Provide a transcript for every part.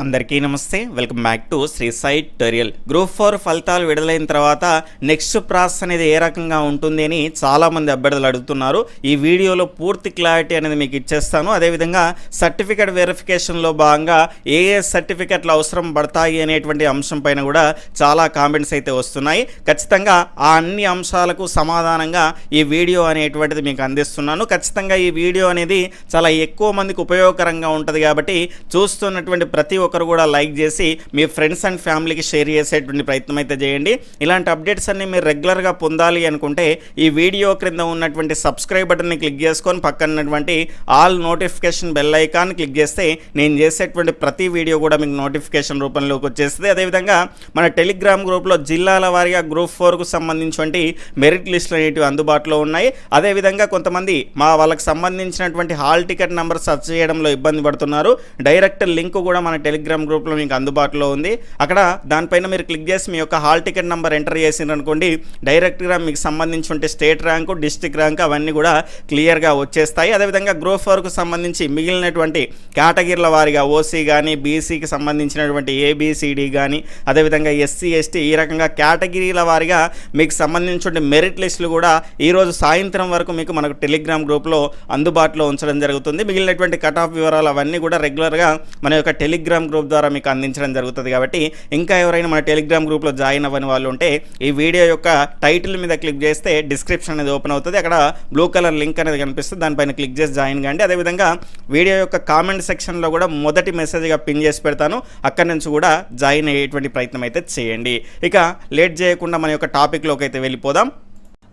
అందరికీ నమస్తే. Welcome back to Sri సైట్ టెరియల్. గ్రూప్ ఫోర్ ఫలితాలు విడుదలైన తర్వాత నెక్స్ట్ ప్రాసెస్ అనేది ఏ రకంగా ఉంటుంది అని చాలామంది అభ్యర్థులు అడుగుతున్నారు. ఈ వీడియోలో పూర్తి క్లారిటీ అనేది మీకు ఇచ్చేస్తాను. అదేవిధంగా సర్టిఫికేట్ వెరిఫికేషన్లో భాగంగా ఏ ఏ సర్టిఫికెట్లు అవసరం పడతాయి అనేటువంటి అంశం పైన కూడా చాలా కామెంట్స్ అయితే వస్తున్నాయి. ఖచ్చితంగా ఆ అన్ని అంశాలకు సమాధానంగా ఈ వీడియో అనేటువంటిది మీకు అందిస్తున్నాను. ఖచ్చితంగా ఈ వీడియో అనేది చాలా ఎక్కువ మందికి ఉపయోగకరంగా ఉంటుంది కాబట్టి చూస్తున్నటువంటి ప్రతి ఒక్కరు కూడా లైక్ చేసి మీ ఫ్రెండ్స్ అండ్ ఫ్యామిలీకి షేర్ చేసేటువంటి ప్రయత్నం అయితే చేయండి. ఇలాంటి అప్డేట్స్ అన్ని మీరు రెగ్యులర్గా పొందాలి అనుకుంటే ఈ వీడియో క్రింద ఉన్నటువంటి సబ్స్క్రైబ్ బటన్ని క్లిక్ చేసుకొని పక్కనటువంటి all notification bell icon click చేస్తే నేను చేసేటువంటి ప్రతి వీడియో కూడా మీకు నోటిఫికేషన్ రూపంలోకి వచ్చేస్తుంది. అదేవిధంగా మన టెలిగ్రామ్ గ్రూప్లో జిల్లాల వారీగా గ్రూప్ ఫోర్కు సంబంధించినటువంటి మెరిట్ లిస్టులు అనేటివి అందుబాటులో ఉన్నాయి. అదేవిధంగా కొంతమంది మా వాళ్ళకి సంబంధించినటువంటి హాల్ టికెట్ నెంబర్ సెర్చ్ చేయడంలో ఇబ్బంది పడుతున్నారు. డైరెక్ట్ లింక్ కూడా మన టెలిగ్రామ్ టెలిగ్రామ్ గ్రూప్లో మీకు అందుబాటులో ఉంది. అక్కడ దానిపైన మీరు క్లిక్ చేసి మీ యొక్క హాల్ టికెట్ నెంబర్ ఎంటర్ చేసిరనుకోండి డైరెక్ట్గా మీకు సంబంధించినటువంటి స్టేట్ ర్యాంకు డిస్టిక్ ర్యాంక్ అవన్నీ కూడా క్లియర్గా వచ్చేస్తాయి. అదేవిధంగా గ్రూప్ ఫోర్కు సంబంధించి మిగిలినటువంటి కేటగిరీల వారిగా ఓసీ కానీ బీసీకి సంబంధించినటువంటి ఏబిసిడి కానీ అదేవిధంగా ఎస్సీ ఎస్టీ ఈ రకంగా కేటగిరీల వారిగా మీకు సంబంధించిన మెరిట్ లిస్టులు కూడా ఈరోజు సాయంత్రం వరకు మీకు మనకు టెలిగ్రామ్ గ్రూప్లో అందుబాటులో ఉంచడం జరుగుతుంది. మిగిలినటువంటి కట్ ఆఫ్ వివరాలు అవన్నీ కూడా రెగ్యులర్గా మన యొక్క టెలిగ్రామ్ గ్రూప్ ద్వారా మీకు అందించడం జరుగుతుంది కాబట్టి ఇంకా ఎవరైనా మన టెలిగ్రామ్ గ్రూప్లో జాయిన్ అవ్వని వాళ్ళు ఉంటే ఈ వీడియో యొక్క టైటిల్ మీద క్లిక్ చేస్తే డిస్క్రిప్షన్ అనేది ఓపెన్ అవుతుంది. అక్కడ బ్లూ కలర్ లింక్ అనేది కనిపిస్తుంది. దానిపైన క్లిక్ చేసి జాయిన్ కాండి. అదేవిధంగా వీడియో యొక్క కామెంట్ సెక్షన్లో కూడా మొదటి మెసేజ్గా పిన్ చేసి పెడతాను. అక్కడి నుంచి కూడా జాయిన్ అయ్యేటువంటి ప్రయత్నం అయితే చేయండి. ఇక లేట్ చేయకుండా మన యొక్క టాపిక్లోకి అయితే వెళ్ళిపోదాం.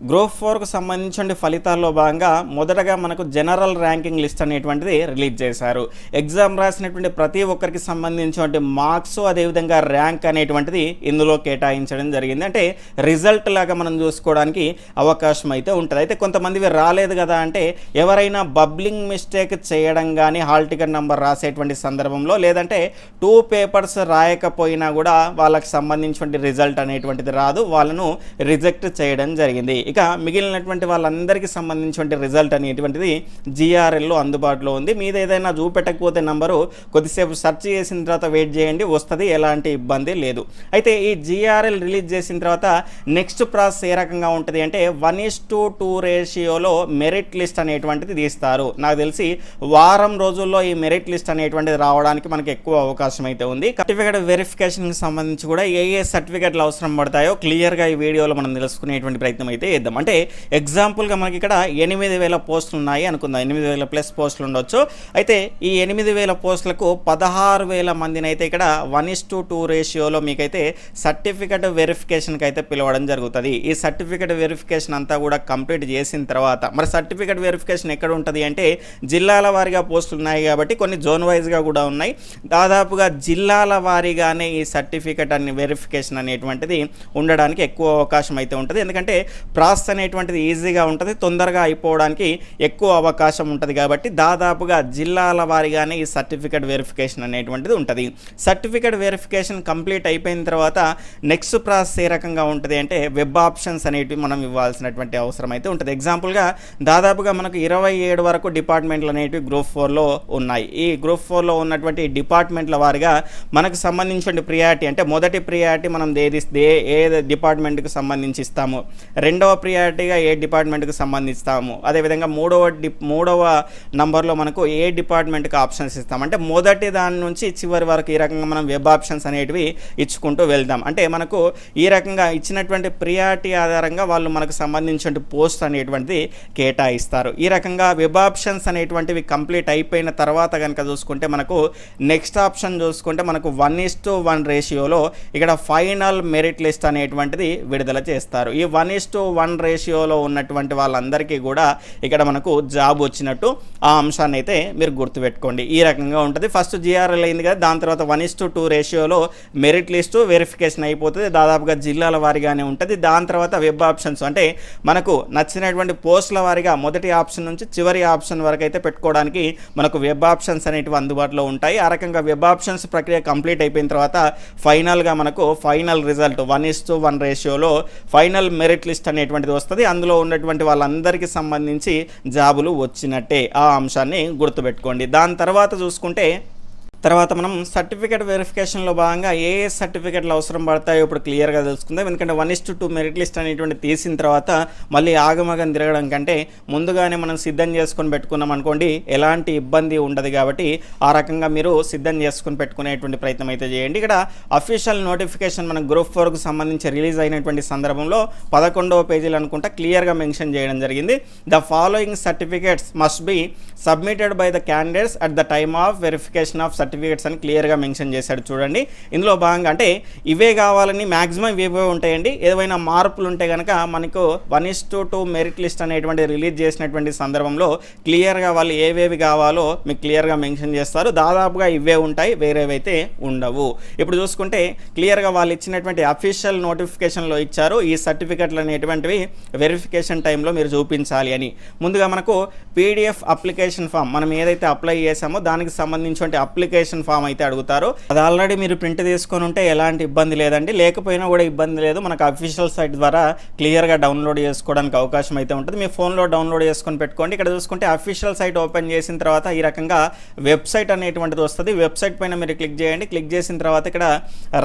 గ్రూప్ ఫోర్కు సంబంధించిన ఫలితాల్లో భాగంగా మొదటగా మనకు జనరల్ ర్యాంకింగ్ లిస్ట్ అనేటువంటిది రిలీజ్ చేశారు. ఎగ్జామ్ రాసినటువంటి ప్రతి ఒక్కరికి సంబంధించినటువంటి మార్క్స్ అదేవిధంగా ర్యాంక్ అనేటువంటిది ఇందులో కేటాయించడం జరిగింది. అంటే రిజల్ట్ లాగా మనం చూసుకోవడానికి అవకాశం అయితే ఉంటుంది. అయితే కొంతమందివి రాలేదు కదా అంటే ఎవరైనా బబ్లింగ్ మిస్టేక్ చేయడం కానీ హాల్ టికెట్ నెంబర్ రాసేటువంటి సందర్భంలో లేదంటే టూ పేపర్స్ రాయకపోయినా కూడా వాళ్ళకి సంబంధించినటువంటి రిజల్ట్ అనేటువంటిది రాదు. వాళ్ళను రిజెక్ట్ చేయడం జరిగింది. ఇక మిగిలినటువంటి వాళ్ళందరికీ సంబంధించిన రిజల్ట్ అనేటువంటిది జిఆర్ఎల్లో అందుబాటులో ఉంది. మీద ఏదైనా చూపెట్టకపోతే నంబరు కొద్దిసేపు సెర్చ్ చేసిన తర్వాత వెయిట్ చేయండి. వస్తుంది ఎలాంటి ఇబ్బంది లేదు. అయితే ఈ జిఆర్ఎల్ రిలీజ్ చేసిన తర్వాత నెక్స్ట్ ప్రాసెస్ ఏ రకంగా ఉంటుంది అంటే వన్ ఇస్ టు టూ రేషియోలో మెరిట్ లిస్ట్ అనేటువంటిది తీస్తారు. నాకు తెలిసి వారం రోజుల్లో ఈ మెరిట్ లిస్ట్ అనేటువంటిది రావడానికి మనకి ఎక్కువ అవకాశం అయితే ఉంది. సర్టిఫికేట్ వెరిఫికేషన్కి సంబంధించి కూడా ఏ ఏ సర్టిఫికేట్లు అవసరం పడతాయో క్లియర్గా ఈ వీడియోలో మనం తెలుసుకునేటువంటి ప్రయత్నం అయితే చేద్దాం. అంటే ఎగ్జాంపుల్గా మనకి ఇక్కడ ఎనిమిది వేల పోస్టులు ఉన్నాయి అనుకుందాం. ఎనిమిది వేల ప్లస్ పోస్టులు ఉండొచ్చు. అయితే ఈ ఎనిమిది వేల పోస్టులకు పదహారు వేల మందిని అయితే ఇక్కడ వన్ ఇస్ టు టూ రేషియోలో మీకైతే సర్టిఫికెట్ వెరిఫికేషన్కి అయితే పిలవడం జరుగుతుంది. ఈ సర్టిఫికెట్ వెరిఫికేషన్ అంతా కూడా కంప్లీట్ చేసిన తర్వాత మరి సర్టిఫికెట్ వెరిఫికేషన్ ఎక్కడ ఉంటుంది అంటే జిల్లాల వారీగా పోస్టులు ఉన్నాయి కాబట్టి కొన్ని జోన్ వైజ్గా కూడా ఉన్నాయి. దాదాపుగా జిల్లాల వారీగానే ఈ సర్టిఫికెట్ అనే వెరిఫికేషన్ అనేటువంటిది ఉండడానికి ఎక్కువ అవకాశం అయితే ఉంటుంది. ఎందుకంటే ప్రాసెస్ అనేటువంటిది ఈజీగా ఉంటుంది తొందరగా అయిపోవడానికి ఎక్కువ అవకాశం ఉంటుంది కాబట్టి దాదాపుగా జిల్లాల వారిగానే ఈ సర్టిఫికేట్ వెరిఫికేషన్ అనేటువంటిది ఉంటుంది. సర్టిఫికేట్ వెరిఫికేషన్ కంప్లీట్ అయిపోయిన తర్వాత నెక్స్ట్ ప్రాసెస్ ఏ రకంగా ఉంటుంది అంటే వెబ్ ఆప్షన్స్ అనేటివి మనం ఇవ్వాల్సినటువంటి అవసరం అయితే ఉంటుంది. ఎగ్జాంపుల్గా దాదాపుగా మనకు ఇరవై ఏడు వరకు డిపార్ట్మెంట్లు అనేటివి గ్రూప్ ఫోర్లో ఉన్నాయి. ఈ గ్రూప్ ఫోర్లో ఉన్నటువంటి డిపార్ట్మెంట్ల వారిగా మనకు సంబంధించిన ప్రియారిటీ అంటే మొదటి ప్రియారిటీ మనం ఏది ఏ డిపార్ట్మెంట్కి సంబంధించి ఇస్తాము. రెండవ ప్రియారిటీగా ఏ డిపార్ట్మెంట్కి సంబంధిస్తాము? అదేవిధంగా మూడవ డి మూడవ నంబర్లో మనకు ఏ డిపార్ట్మెంట్కి ఆప్షన్స్ ఇస్తాం? అంటే మొదటి దాని నుంచి చివరి వరకు ఈ రకంగా మనం వెబ్ ఆప్షన్స్ అనేటివి ఇచ్చుకుంటూ వెళ్దాం. అంటే మనకు ఈ రకంగా ఇచ్చినటువంటి ప్రియారిటీ ఆధారంగా వాళ్ళు మనకు సంబంధించిన పోస్ట్ అనేటువంటిది కేటాయిస్తారు. ఈ రకంగా వెబ్ ఆప్షన్స్ అనేటువంటివి కంప్లీట్ అయిపోయిన తర్వాత కనుక చూసుకుంటే మనకు నెక్స్ట్ ఆప్షన్ చూసుకుంటే మనకు వన్ ఇస్ టు వన్ రేషియోలో ఇక్కడ ఫైనల్ మెరిట్ లిస్ట్ అనేటువంటిది విడుదల చేస్తారు. ఈ వన్ ఇస్ టు వన్ రేషియోలో ఉన్నటువంటి వాళ్ళందరికీ కూడా ఇక్కడ మనకు జాబ్ వచ్చినట్టు ఆ అంశాన్ని అయితే మీరు గుర్తుపెట్టుకోండి. ఈ రకంగా ఉంటుంది. ఫస్ట్ జిఆర్ఎల్ అయింది కదా దాని తర్వాత వన్ ఇస్ టు టూ రేషియోలో మెరిట్ లిస్టు వెరిఫికేషన్ అయిపోతుంది. దాదాపుగా జిల్లాల వారీగానే ఉంటుంది. దాని తర్వాత వెబ్ ఆప్షన్స్ అంటే మనకు నచ్చినటువంటి పోస్టుల వారీగా మొదటి ఆప్షన్ నుంచి చివరి ఆప్షన్ వరకు అయితే పెట్టుకోవడానికి మనకు వెబ్ ఆప్షన్స్ అనేటివి అందుబాటులో ఉంటాయి. ఆ రకంగా వెబ్ ఆప్షన్స్ ప్రక్రియ కంప్లీట్ అయిపోయిన తర్వాత ఫైనల్గా మనకు final result one is to one రేషియోలో ఫైనల్ మెరిట్ లిస్ట్ అనేటువంటి అనేటువంటిది వస్తుంది. అందులో ఉన్నటువంటి వాళ్ళందరికీ సంబంధించి జాబులు వచ్చినట్టే. ఆ అంశాన్ని గుర్తుపెట్టుకోండి. దాని తర్వాత చూసుకుంటే తర్వాత మనం సర్టిఫికేట్ వెరిఫికేషన్లో భాగంగా ఏ ఏ సర్టిఫికేట్లు అవసరం పడతాయో ఇప్పుడు క్లియర్గా తెలుసుకుందాం. ఎందుకంటే one is to two merit list అనేటువంటి తీసిన తర్వాత మళ్ళీ ఆగమగం తిరగడం కంటే ముందుగానే మనం సిద్ధం చేసుకొని పెట్టుకున్నాం అనుకోండి ఎలాంటి ఇబ్బంది ఉండదు కాబట్టి ఆ రకంగా మీరు సిద్ధం చేసుకొని పెట్టుకునేటువంటి ప్రయత్నం అయితే చేయండి. ఇక్కడ అఫీషియల్ నోటిఫికేషన్ మన గ్రూప్ ఫోర్కు సంబంధించి రిలీజ్ అయినటువంటి సందర్భంలో పదకొండవ పేజీలు అనుకుంటా క్లియర్గా మెన్షన్ చేయడం జరిగింది. The following certificates must be submitted by the candidates at the time of verification of certificates అని క్లియర్గా మెన్షన్ చేశాడు చూడండి. ఇందులో భాగంగా అంటే ఇవే కావాలని మ్యాక్సిమం ఇవే ఉంటాయండి. ఏవైనా మార్పులు ఉంటే కనుక మనకు one is to two merit list అనేటువంటి రిలీజ్ చేసినటువంటి సందర్భంలో క్లియర్గా వాళ్ళు ఏవేవి కావాలో మీకు క్లియర్గా మెన్షన్ చేస్తారు. దాదాపుగా ఇవే ఉంటాయి వేరేవైతే ఉండవు. ఇప్పుడు చూసుకుంటే క్లియర్గా వాళ్ళు ఇచ్చినటువంటి అఫీషియల్ నోటిఫికేషన్లో ఇచ్చారు. ఈ సర్టిఫికెట్లు అనేటువంటివి వెరిఫికేషన్ టైంలో మీరు చూపించాలి అని. ముందుగా మనకు పీడిఎఫ్ అప్లికేషన్ ఫామ్ మనం ఏదైతే అప్లై చేసామో దానికి సంబంధించిన అప్లికేషన్ అప్లికేషన్ ఫామ్ అయితే అడుగుతారు. అది ఆల్రెడీ మీరు ప్రింట్ తీసుకొని ఉంటే ఎలాంటి ఇబ్బంది లేదండి. లేకపోయినా కూడా ఇబ్బంది లేదు. మనకు అఫీషియల్ సైట్ ద్వారా క్లియర్గా డౌన్లోడ్ చేసుకోవడానికి అవకాశం అయితే ఉంటుంది. మీ ఫోన్లో డౌన్లోడ్ చేసుకొని పెట్టుకోండి. ఇక్కడ చూసుకుంటే అఫీషియల్ సైట్ ఓపెన్ చేసిన తర్వాత ఈ రకంగా వెబ్సైట్ అనేటువంటిది వస్తుంది. వెబ్సైట్ పైన మీరు క్లిక్ చేయండి. క్లిక్ చేసిన తర్వాత ఇక్కడ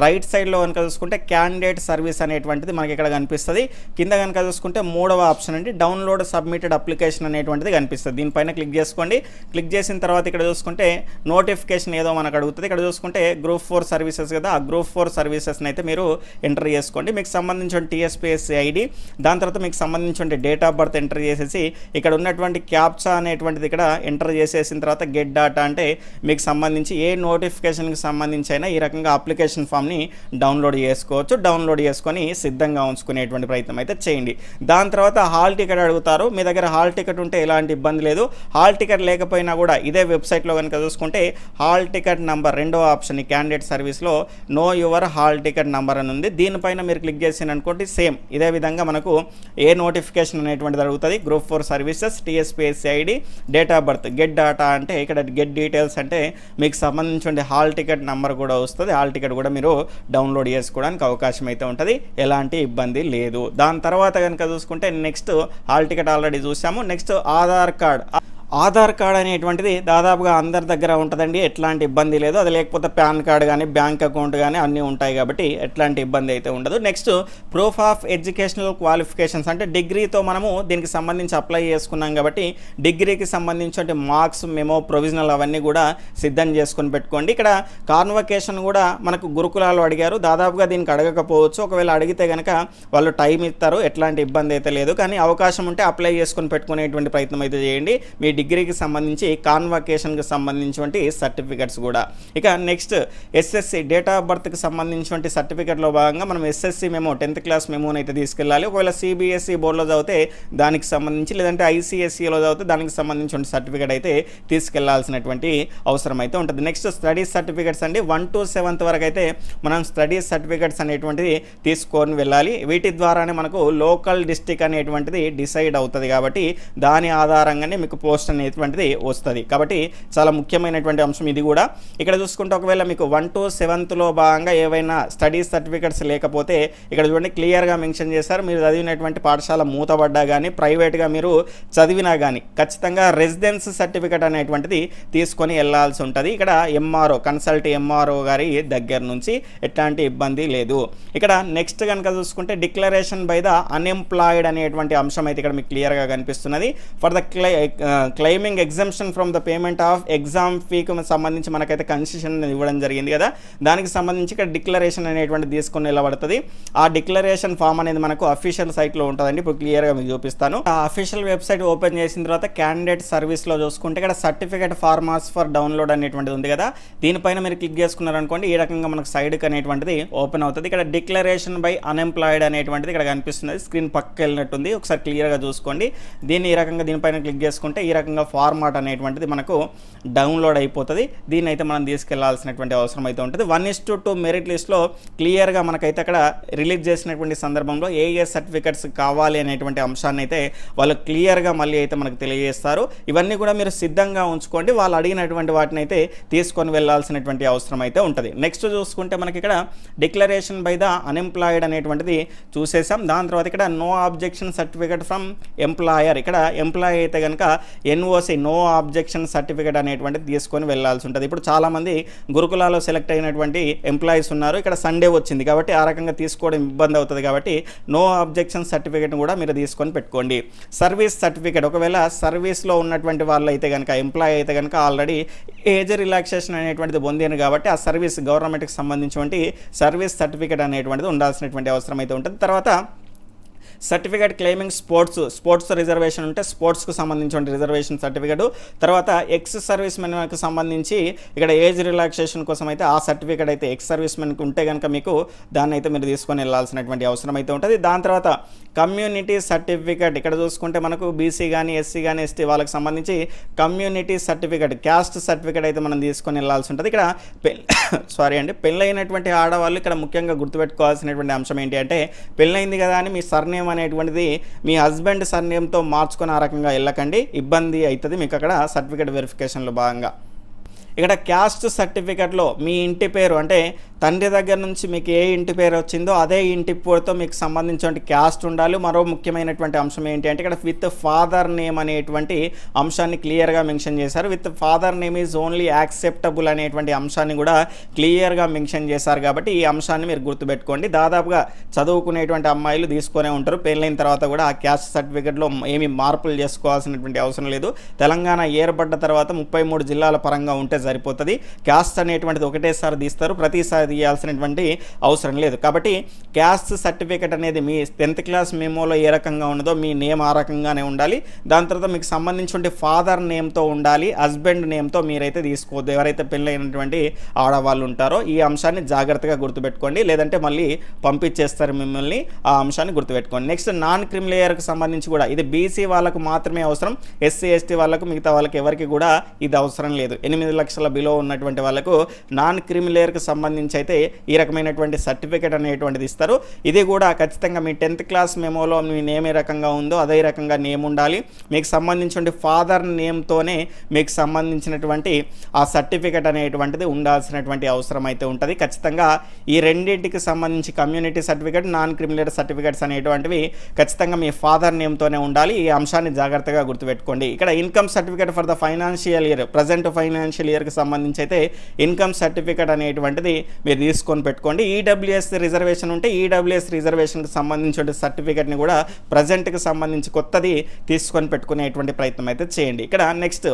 రైట్ సైడ్లో కనుక చూసుకుంటే క్యాండిడేట్ సర్వీస్ అనేటువంటిది మనకి ఇక్కడ కనిపిస్తుంది. కింద కనుక చూసుకుంటే మూడవ ఆప్షన్ అండి. డౌన్లోడ్ సబ్మిటెడ్ అప్లికేషన్ అనేటువంటిది కనిపిస్తుంది. దీనిపైన క్లిక్ చేసుకోండి. క్లిక్ చేసిన తర్వాత ఇక్కడ చూసుకుంటే నోటిఫికేషన్ ఏదో మనకు అడుగుతుంది. ఇక్కడ చూసుకుంటే గ్రూప్ ఫోర్ సర్వీసెస్ కదా. ఆ గ్రూప్ ఫోర్ సర్వీసెస్ని అయితే మీరు ఎంటర్ చేసుకోండి. మీకు సంబంధించిన టీఎస్పీఎస్సీ ఐడి దాని తర్వాత మీకు సంబంధించిన డేట్ ఆఫ్ బర్త్ ఎంటర్ చేసేసి ఇక్కడ ఉన్నటువంటి క్యాప్చా అనేటువంటిది ఇక్కడ ఎంటర్ చేసేసిన తర్వాత గెట్ డాటా అంటే మీకు సంబంధించి ఏ నోటిఫికేషన్కి సంబంధించి అయినా ఈ రకంగా అప్లికేషన్ ఫామ్ని డౌన్లోడ్ చేసుకోవచ్చు. డౌన్లోడ్ చేసుకొని సిద్ధంగా ఉంచుకునేటువంటి ప్రయత్నం అయితే చేయండి. దాని తర్వాత హాల్ టికెట్ అడుగుతారు. మీ దగ్గర హాల్ టికెట్ ఉంటే ఎలాంటి ఇబ్బంది లేదు. హాల్ టికెట్ లేకపోయినా కూడా ఇదే వెబ్సైట్లో కనుక చూసుకుంటే హాల్ టికెట్ నంబర్ రెండో ఆప్షన్ ఈ క్యాండిడేట్ సర్వీస్లో know your hall ticket number అని ఉంది. దీనిపైన మీరు క్లిక్ చేసిన అనుకోండి సేమ్. ఇదే విధంగా మనకు ఏ నోటిఫికేషన్ అనేటువంటిది అడుగుతుంది. Group four services TSPSC ID date of birth get data అంటే ఇక్కడ గెట్ డీటెయిల్స్ అంటే మీకు సంబంధించిన హాల్ టికెట్ నంబర్ కూడా వస్తుంది. హాల్ టికెట్ కూడా మీరు డౌన్లోడ్ చేసుకోవడానికి అవకాశం అయితే ఉంటుంది. ఎలాంటి ఇబ్బంది లేదు. దాని తర్వాత కనుక చూసుకుంటే నెక్స్ట్ హాల్ టికెట్ ఆల్రెడీ చూసాము. Next Aadhaar card. Aadhaar card అనేటువంటిది దాదాపుగా అందరి దగ్గర ఉంటుందండి. ఎట్లాంటి ఇబ్బంది లేదు. అది లేకపోతే పాన్ కార్డ్ కానీ బ్యాంక్ అకౌంట్ కానీ అన్నీ ఉంటాయి కాబట్టి ఎట్లాంటి ఇబ్బంది అయితే ఉండదు. Next proof of educational qualifications అంటే డిగ్రీతో మనము దీనికి సంబంధించి అప్లై చేసుకున్నాం కాబట్టి డిగ్రీకి సంబంధించిన మార్క్స్ మెమో ప్రొవిజనల్ అవన్నీ కూడా సిద్ధం చేసుకొని పెట్టుకోండి. ఇక్కడ కార్న్వకేషన్ కూడా మనకు గురుకులాలు అడిగారు. దాదాపుగా దీనికి అడగకపోవచ్చు. ఒకవేళ అడిగితే కనుక వాళ్ళు టైం ఇస్తారు. ఎట్లాంటి ఇబ్బంది అయితే లేదు. కానీ అవకాశం ఉంటే అప్లై చేసుకొని పెట్టుకునేటువంటి ప్రయత్నం అయితే చేయండి. మీ డిగ్రీకి సంబంధించి కాన్వకేషన్కి సంబంధించినటువంటి సర్టిఫికెట్స్ కూడా. ఇక నెక్స్ట్ ఎస్ఎస్సి డేట్ ఆఫ్ బర్త్కి సంబంధించినటువంటి సర్టిఫికెట్లో భాగంగా మనం ఎస్ఎస్సి మేము టెన్త్ క్లాస్ మెమోని అయితే తీసుకెళ్ళాలి. ఒకవేళ సిబిఎస్ఈ బోర్డులో చదివితే దానికి సంబంధించి లేదంటే ఐసీఎస్ఈలో చదివితే దానికి సంబంధించిన సర్టిఫికేట్ అయితే తీసుకెళ్ళాల్సినటువంటి అవసరం అయితే ఉంటుంది. నెక్స్ట్ స్టడీస్ సర్టిఫికేట్స్ అండి. వన్ టు సెవెంత్ వరకు అయితే మనం స్టడీస్ సర్టిఫికేట్స్ అనేటువంటిది తీసుకొని వెళ్ళాలి. వీటి ద్వారానే మనకు లోకల్ డిస్టిక్ అనేటువంటిది డిసైడ్ అవుతుంది కాబట్టి దాని ఆధారంగానే మీకు పోస్ట్ అనేటువంటిది వస్తుంది. కాబట్టి చాలా ముఖ్యమైనటువంటి అంశం ఇది కూడా. ఇక్కడ చూసుకుంటే ఒకవేళ మీకు వన్ టు సెవెంత్లో భాగంగా ఏవైనా స్టడీస్ సర్టిఫికెట్స్ లేకపోతే ఇక్కడ చూడండి క్లియర్గా మెన్షన్ చేశారు. మీరు చదివినటువంటి పాఠశాల మూతబడ్డా కానీ ప్రైవేట్గా మీరు చదివినా కానీ ఖచ్చితంగా రెసిడెన్స్ సర్టిఫికెట్ అనేటువంటిది తీసుకొని వెళ్ళాల్సి ఉంటుంది. ఇక్కడ ఎంఆర్ఓ కన్సల్ట్ ఎంఆర్ఓ గారి దగ్గర నుంచి ఎట్లాంటి ఇబ్బంది లేదు. ఇక్కడ నెక్స్ట్ కనుక చూసుకుంటే డిక్లరేషన్ బై ద అన్ఎంప్లాయిడ్ అనేటువంటి అంశం అయితే ఇక్కడ మీకు క్లియర్గా కనిపిస్తున్నది. For the claiming claiming exemption from the payment of exam ఫీకి సంబంధించి మనకైతే కన్సెషన్ ఇవ్వడం జరిగింది కదా. దానికి సంబంధించి ఇక్కడ డిక్లరేషన్ అనేటువంటి తీసుకుని నిలబడుతుంది. ఆ డిక్లరేషన్ ఫామ్ అనేది మనకు అఫీషియల్ సైట్లో ఉంటుందండి. ఇప్పుడు క్లియర్గా మీకు చూపిస్తాను. ఆ అఫీషియల్ వెబ్సైట్ ఓపెన్ చేసిన తర్వాత క్యాండిడేట్ సర్వీస్లో చూసుకుంటే ఇక్కడ సర్టిఫికేట్ ఫార్మాస్ ఫర్ డౌన్లోడ్ అనేటువంటిది ఉంది కదా. దీనిపైన మీరు క్లిక్ చేసుకున్నారనుకోండి ఈ రకంగా మనకు సైడ్కి అనేటువంటిది ఓపెన్ అవుతుంది. ఇక్కడ డిక్లరేషన్ బై అన్ఎంప్లాయిడ్ అనేటువంటిది ఇక్కడ కనిపిస్తుంది. స్క్రీన్ పక్క వెళ్ళినట్టుంది. ఒకసారి క్లియర్గా చూసుకోండి. దీన్ని ఈ రకంగా దీనిపైన క్లిక్ చేసుకుంటే ఈ రకంగా ఫార్మాట్ అనేటువంటిది మనకు డౌన్లోడ్ అయిపోతుంది. దీన్ని అయితే మనం తీసుకెళ్ళాల్సినటువంటి అవసరం అయితే ఉంటుంది. One is to two merit లిస్ట్లో క్లియర్గా మనకైతే అక్కడ రిలీజ్ చేసినటువంటి సందర్భంలో ఏ ఏ సర్టిఫికెట్స్ కావాలి అనేటువంటి అంశాన్ని అయితే వాళ్ళు క్లియర్గా మళ్ళీ అయితే మనకు తెలియజేస్తారు. ఇవన్నీ కూడా మీరు సిద్ధంగా ఉంచుకోండి. వాళ్ళు అడిగినటువంటి వాటిని అయితే తీసుకొని వెళ్ళాల్సినటువంటి అవసరం అయితే ఉంటుంది. నెక్స్ట్ చూసుకుంటే మనకి ఇక్కడ డిక్లరేషన్ బై ద అన్ఎంప్లాయిడ్ అనేటువంటిది చూసేసాం. దాని తర్వాత ఇక్కడ no objection certificate from employer ఇక్కడ ఎంప్లాయీ అయితే కనుక ఎన్ఓసి నో ఆబ్జెక్షన్ సర్టిఫికేట్ అనేటువంటిది తీసుకొని వెళ్ళాల్సి ఉంటుంది. ఇప్పుడు చాలామంది గురుకులాలో సెలెక్ట్ అయినటువంటి ఎంప్లాయీస్ ఉన్నారు. ఇక్కడ సండే వచ్చింది కాబట్టి ఆ రకంగా తీసుకోవడం ఇబ్బంది అవుతుంది కాబట్టి నో ఆబ్జెక్షన్ సర్టిఫికేట్ కూడా మీరు తీసుకొని పెట్టుకోండి. సర్వీస్ సర్టిఫికేట్ ఒకవేళ సర్వీస్లో ఉన్నటువంటి వాళ్ళు అయితే కనుక ఎంప్లాయీ అయితే కనుక ఆల్రెడీ ఏజ్ రిలాక్సేషన్ అనేటువంటిది పొందాను కాబట్టి ఆ సర్వీస్ గవర్నమెంట్కి సంబంధించినటువంటి సర్వీస్ సర్టిఫికేట్ అనేటువంటిది ఉండాల్సినటువంటి అవసరం అయితే ఉంటుంది. తర్వాత certificate claiming sports sports reservation ఉంటే స్పోర్ట్స్కు సంబంధించిన రిజర్వేషన్ సర్టిఫికేట్. తర్వాత ఎక్స్ సర్వీస్ మెన్కి సంబంధించి ఇక్కడ ఏజ్ రిలాక్సేషన్ కోసం అయితే ఆ సర్టిఫికేట్ అయితే ఎక్స్ సర్వీస్ మెన్కి ఉంటే కనుక మీకు దాన్ని అయితే మీరు తీసుకొని వెళ్ళాల్సినటువంటి అవసరం అయితే ఉంటుంది. దాని తర్వాత కమ్యూనిటీ సర్టిఫికేట్ ఇక్కడ చూసుకుంటే మనకు బీసీ కానీ ఎస్సీ కానీ ఎస్టీ వాళ్ళకి సంబంధించి కమ్యూనిటీ సర్టిఫికేట్ క్యాస్ట్ సర్టిఫికేట్ అయితే మనం తీసుకొని వెళ్ళాల్సి ఉంటుంది. ఇక్కడ సారీ అండి పెళ్ళైనటువంటి ఆడవాళ్ళు ఇక్కడ ముఖ్యంగా గుర్తుపెట్టుకోవాల్సినటువంటి అంశం ఏంటి అంటే పెళ్ళైంది కదా అని మీ సర్నేమ్ అనేటువంటిది మీ హస్బెండ్ సర్నేమ్తో మార్చుకుని ఆ రకంగా వెళ్ళకండి. ఇబ్బంది అవుతుంది మీకు అక్కడ సర్టిఫికేట్ వెరిఫికేషన్లో భాగంగా. ఇక్కడ క్యాస్ట్ సర్టిఫికెట్లో మీ ఇంటి పేరు అంటే తండ్రి దగ్గర నుంచి మీకు ఏ ఇంటి పేరు వచ్చిందో అదే ఇంటి పేరుతో మీకు సంబంధించిన క్యాస్ట్ ఉండాలి. మరో ముఖ్యమైనటువంటి అంశం ఏంటి అంటే ఇక్కడ విత్ ఫాదర్ నేమ్ అనేటువంటి అంశాన్ని క్లియర్గా మెన్షన్ చేశారు. With father name is only acceptable అనేటువంటి అంశాన్ని కూడా క్లియర్గా మెన్షన్ చేశారు కాబట్టి ఈ అంశాన్ని మీరు గుర్తుపెట్టుకోండి. దాదాపుగా చదువుకునేటువంటి అమ్మాయిలు తీసుకునే ఉంటారు. పెళ్ళైన తర్వాత కూడా ఆ క్యాస్ట్ సర్టిఫికెట్లో ఏమి మార్పులు చేసుకోవాల్సినటువంటి అవసరం లేదు. తెలంగాణ ఏర్పడ్డ తర్వాత ముప్పై మూడు జిల్లాల పరంగా ఉంటే సరిపోతుంది. క్యాస్ట్ అనేటువంటిది ఒకటేసారి తీస్తారు. ప్రతిసారి తీయాల్సినటువంటి అవసరం లేదు. కాబట్టి క్యాస్ట్ సర్టిఫికేట్ అనేది మీ టెన్త్ క్లాస్ మెమోలో ఏ రకంగా ఉన్నదో మీ నేమ్ ఆ రకంగానే ఉండాలి. దాని తర్వాత మీకు సంబంధించిన ఫాదర్ నేమ్తో ఉండాలి. హస్బెండ్ నేమ్తో మీరైతే తీసుకోవద్దు. ఎవరైతే పెళ్ళైనటువంటి ఆడవాళ్ళు ఉంటారో ఈ అంశాన్ని జాగ్రత్తగా గుర్తుపెట్టుకోండి. లేదంటే మళ్ళీ పంపించేస్తారు మిమ్మల్ని. ఆ అంశాన్ని గుర్తుపెట్టుకోండి. నెక్స్ట్ నాన్ క్రిమిలేయర్కి సంబంధించి కూడా ఇది బీసీ వాళ్ళకు మాత్రమే అవసరం. ఎస్సీ ఎస్టీ వాళ్ళకు మిగతా వాళ్ళకి ఎవరికి కూడా ఇది అవసరం లేదు. ఎనిమిది లక్షల బిలో ఉన్నటువంటి వాళ్ళకు నాన్ క్రిమిలేయర్కి సంబంధించి అయితే ఈ రకమైనటువంటి సర్టిఫికేట్ అనేటువంటిది ఇస్తారు. ఇది కూడా ఖచ్చితంగా మీ టెన్త్ క్లాస్ మెమోలో మీ నేమ్ ఏ రకంగా ఉందో అదే రకంగా నేమ్ ఉండాలి. మీకు సంబంధించిన ఫాదర్ నేమ్తోనే మీకు సంబంధించినటువంటి ఆ సర్టిఫికేట్ అనేటువంటిది ఉండాల్సినటువంటి అవసరం అయితే ఉంటుంది. ఖచ్చితంగా ఈ రెండింటికి సంబంధించి community certificate non criminal certificates అనేటువంటివి ఖచ్చితంగా మీ ఫాదర్ నేమ్తోనే ఉండాలి. ఈ అంశాన్ని జాగ్రత్తగా గుర్తుపెట్టుకోండి. ఇక్కడ income certificate for the financial year present financial ఇయర్కి సంబంధించి అయితే ఇన్కమ్ సర్టిఫికేట్ అనేటువంటిది మీరు తీసుకొని పెట్టుకోండి. ఈడబ్ల్యూఎస్ రిజర్వేషన్ ఉంటే ఈడబ్ల్యూఎస్ రిజర్వేషన్కి సంబంధించిన సర్టిఫికేట్ని కూడా ప్రజెంట్కి సంబంధించి కొత్తది తీసుకొని పెట్టుకునేటువంటి ప్రయత్నం అయితే చేయండి. ఇక్కడ నెక్స్ట్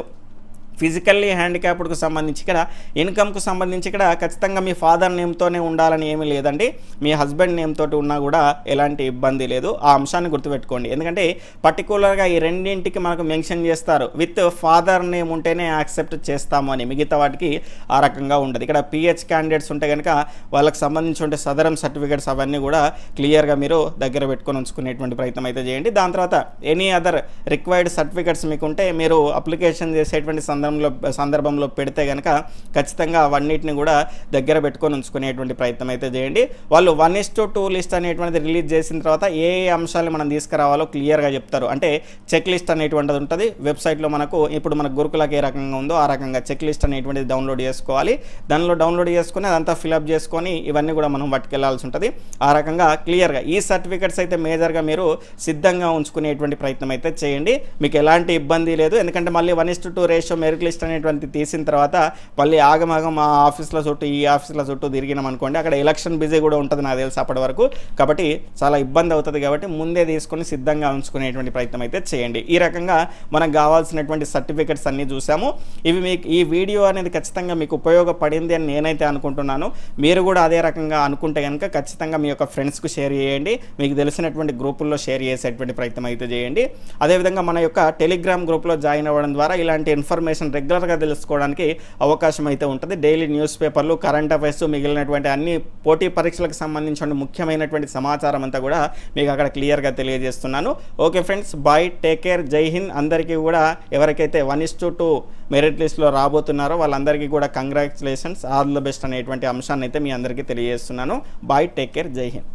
ఫిజికల్లీ హ్యాండిక్యాప్డ్కు సంబంధించి ఇక్కడ ఇన్కమ్కు సంబంధించి ఇక్కడ ఖచ్చితంగా మీ ఫాదర్ నేమ్తోనే ఉండాలని ఏమీ లేదండి. మీ హస్బెండ్ నేమ్ తోటి ఉన్నా కూడా ఎలాంటి ఇబ్బంది లేదు. ఆ అంశాన్ని గుర్తుపెట్టుకోండి. ఎందుకంటే పర్టికులర్గా ఈ రెండింటికి మనకు మెన్షన్ చేస్తారు. విత్ ఫాదర్ నేమ్ ఉంటేనే యాక్సెప్ట్ చేస్తాము అని మిగతా వాటికి ఆ రకంగా ఉండదు. ఇక్కడ పిహెచ్ క్యాండిడేట్స్ ఉంటే కనుక వాళ్ళకి సంబంధించిన సదరం సర్టిఫికేట్స్ అవన్నీ కూడా క్లియర్గా మీరు దగ్గర పెట్టుకొని ఉంచుకునేటువంటి ప్రయత్నం అయితే చేయండి. దాని తర్వాత ఎనీ అదర్ రిక్వైర్డ్ సర్టిఫికేట్స్ మీకు ఉంటే మీరు అప్లికేషన్ చేసేటువంటి సందర్భంలో సందర్భంలో పెడితే కనుక ఖచ్చితంగా అవన్నిటిని కూడా దగ్గర పెట్టుకొని ఉంచుకునేటువంటి ప్రయత్నం అయితే చేయండి. వాళ్ళు one is to two list అనేటువంటిది రిలీజ్ చేసిన తర్వాత ఏ అంశాలు మనం తీసుకురావాలో క్లియర్గా చెప్తారు. అంటే చెక్ లిస్ట్ అనేటువంటిది ఉంటుంది. వెబ్సైట్లో మనకు ఇప్పుడు మన గురుకులకి ఏ రకంగా ఉందో ఆ రకంగా చెక్ లిస్ట్ అనేటువంటిది డౌన్లోడ్ చేసుకోవాలి. దానిలో డౌన్లోడ్ చేసుకుని అదంతా ఫిలప్ చేసుకొని ఇవన్నీ కూడా మనం పట్టుకెళ్ళాల్సి ఉంటుంది. ఆ రకంగా క్లియర్గా ఈ సర్టిఫికెట్స్ అయితే మేజర్గా మీరు సిద్ధంగా ఉంచుకునేటువంటి ప్రయత్నం అయితే చేయండి. మీకు ఎలాంటి ఇబ్బంది లేదు. ఎందుకంటే మళ్ళీ one is to two ratio merit list అనేటువంటి తీసిన తర్వాత మళ్ళీ ఆగమాగం ఆ ఆఫీస్ల చుట్టూ ఈ ఆఫీస్ల చుట్టూ తిరిగినాం అనుకోండి అక్కడ ఎలక్షన్ బిజీ కూడా ఉంటుంది నాకు తెలుసు అప్పటి వరకు. కాబట్టి చాలా ఇబ్బంది అవుతుంది కాబట్టి ముందే తీసుకొని సిద్ధంగా ఉంచుకునేటువంటి ప్రయత్నం అయితే చేయండి. ఈ రకంగా మనకు కావాల్సినటువంటి సర్టిఫికెట్స్ అన్నీ చూసాము. ఇవి మీకు ఈ వీడియో అనేది ఖచ్చితంగా మీకు ఉపయోగపడింది అని నేనైతే అనుకుంటున్నాను. మీరు కూడా అదే రకంగా అనుకుంటే కనుక ఖచ్చితంగా మీ యొక్క ఫ్రెండ్స్కు షేర్ చేయండి. మీకు తెలిసినటువంటి గ్రూపుల్లో షేర్ చేసేటువంటి ప్రయత్నం అయితే చేయండి. అదేవిధంగా మన యొక్క టెలిగ్రామ్ గ్రూప్లో జాయిన్ అవ్వడం ద్వారా ఇలాంటి ఇన్ఫర్మేషన్ ఇన్ఫర్మేషన్ రెగ్యులర్గా తెలుసుకోవడానికి అవకాశం అయితే ఉంటుంది. డైలీ న్యూస్ పేపర్లు కరెంట్ అఫైర్స్ మిగిలినటువంటి అన్ని పోటీ పరీక్షలకు సంబంధించిన ముఖ్యమైనటువంటి సమాచారం అంతా కూడా మీకు అక్కడ క్లియర్గా తెలియజేస్తున్నాను. Okay friends bye take care Jai Hind. అందరికీ కూడా ఎవరికైతే one is to two merit లిస్ట్లో రాబోతున్నారో వాళ్ళందరికీ కూడా కంగ్రాచులేషన్స్. ఆల్ ద బెస్ట్ అనేటువంటి అంశాన్ని అయితే మీ అందరికీ తెలియజేస్తున్నాను. బాయ్ టేక్ కేర్ జై హింద్.